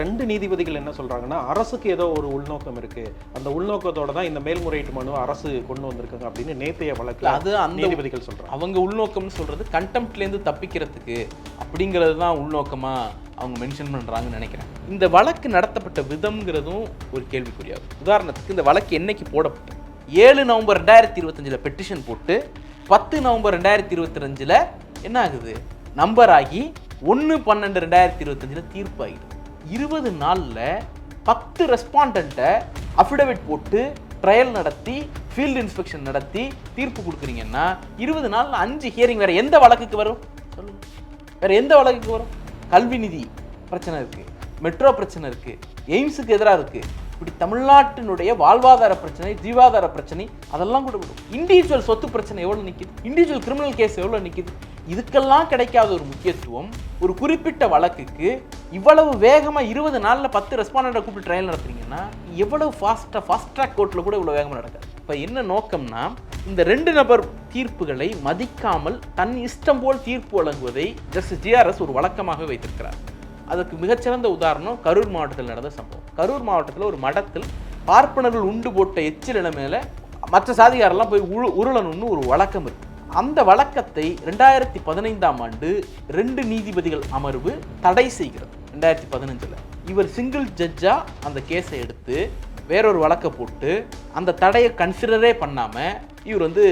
ரெண்டு நீதிபதிகள் என்ன சொல்றாங்கன்னா அரசுக்கு ஏதோ ஒரு உள்நோக்கம் இருக்கு. அந்த உள்நோக்கத்தோட தான் இந்த மேல்முறையீட்டு மனு அரசு கொண்டு வந்திருக்காங்க அப்படின்னு நேத்தைய வழக்குல அது அந்த நீதிபதிகள் சொல்றாங்க. அவங்க உள்நோக்கம்னு சொல்றது கண்டெம்ட்லேருந்து தப்பிக்கிறதுக்கு அப்படிங்கிறது தான் உள்நோக்கமா அவங்க மென்ஷன் பண்றாங்கன்னு நினைக்கிறேன். இந்த வழக்கு நடத்தப்பட்ட விதம்ங்கிறதும் ஒரு கேள்விக்குறியாகும். உதாரணத்துக்கு இந்த வழக்கு என்னைக்கு போடப்பட்டது? ஏழு நவம்பர் ரெண்டாயிரத்தி இருபத்தஞ்சில் பெட்டிஷன் போட்டு பத்து நவம்பர் ரெண்டாயிரத்தி இருபத்தஞ்சில் என்ன ஆகுது நம்பர் ஆகி ஒன்று பன்னெண்டு ரெண்டாயிரத்தி இருபத்தஞ்சில் தீர்ப்பாகிடுது இருபது நாளில் பத்து ரெஸ்பாண்டண்ட்டை அஃபிடவிட் போட்டு ட்ரையல் நடத்தி ஃபீல்டு இன்ஸ்பெக்ஷன் நடத்தி தீர்ப்பு கொடுக்குறீங்கன்னா இருபது நாளில் அஞ்சு ஹியரிங் வேறு எந்த வழக்குக்கு வரும்? சொல்லுங்கள் வேற எந்த வழக்குக்கு வரும்? கல்வி நிதி பிரச்சனை இருக்குது மெட்ரோ பிரச்சனை இருக்குது எய்ம்ஸுக்கு எதிராக இருக்குது இப்படி தமிழ்நாட்டினுடைய வாழ்வாதார பிரச்சனை ஜீவாதார பிரச்சனை அதெல்லாம் கூட விடும். இண்டிவிஜுவல் சொத்து பிரச்சனை எவ்வளோ நிற்கிது இண்டிவிஜுவல் கிரிமினல் கேஸ் எவ்வளோ நிற்கிது இதுக்கெல்லாம் கிடைக்காத ஒரு முக்கியத்துவம் ஒரு குறிப்பிட்ட வழக்குக்கு இவ்வளவு வேகமாக இருபது நாளில் பத்து ரெஸ்பாண்டை கூப்பிட்டு ட்ரையல் நடத்துறீங்கன்னா எவ்வளவு ஃபாஸ்ட்டாக ஃபாஸ்ட் ட்ராக் கோர்ட்டில் கூட இவ்வளோ வேகமாக நடக்காது. இப்போ என்ன நோக்கம்னா இந்த ரெண்டு நபர் தீர்ப்புகளை மதிக்காமல் தன் இஷ்டம் போல் தீர்ப்பு வழங்குவதை ஜஸ்டிஸ் ஜிஆர்எஸ் ஒரு வழக்கமாக வைத்திருக்கிறார். அதுக்கு மிகச்சிறந்த உதாரணம் கரூர் மாவட்டத்தில் நடந்த சம்பவம். கரூர் மாவட்டத்தில் ஒரு மடத்தில் பார்ப்பனர்கள் உண்டு போட்ட எச்சில் மேலே மற்ற சாதிகாரெல்லாம் போய் உரு உருளணும்னு ஒரு வழக்கம் இருக்குது அந்த வழக்கத்தை ரெண்டாயிரத்தி பதினைந்தாம் ஆண்டு ரெண்டு நீதிபதிகள் அமர்வு தடை செய்கிறது. ரெண்டாயிரத்தி பதினஞ்சில். இவர் சிங்கிள் ஜட்ஜாக அந்த கேஸை எடுத்து வேறொரு வழக்கை போட்டு அந்த தடையை கன்சிடரே பண்ணாமல் இவர் வந்து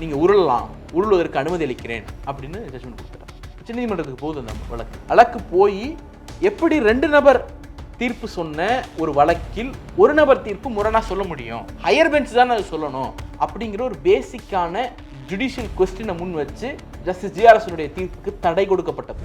நீங்கள் உருளலாம் உருளுவதற்கு அனுமதி அளிக்கிறேன் அப்படின்னு ஜட்ஜ்மெண்ட் கொடுத்துட்டார். உச்சநீதிமன்றத்துக்கு போகுது அந்த வழக்கு. வழக்கு போய் எப்படி ரெண்டு நபர் தீர்ப்பு சொன்ன ஒரு வழக்கில் ஒரு நபர் தீர்ப்பு முரணாக சொல்ல முடியும்? ஹையர் பெஞ்ச் தான் அது சொல்லணும். அப்படிங்கிற ஒரு பேசிக்கான ஜுடிஷியல் கொஸ்டினை முன் வச்சு ஜஸ்டிஸ் ஜிஆர்எஸ் தீர்ப்புக்கு தடை கொடுக்கப்பட்டது.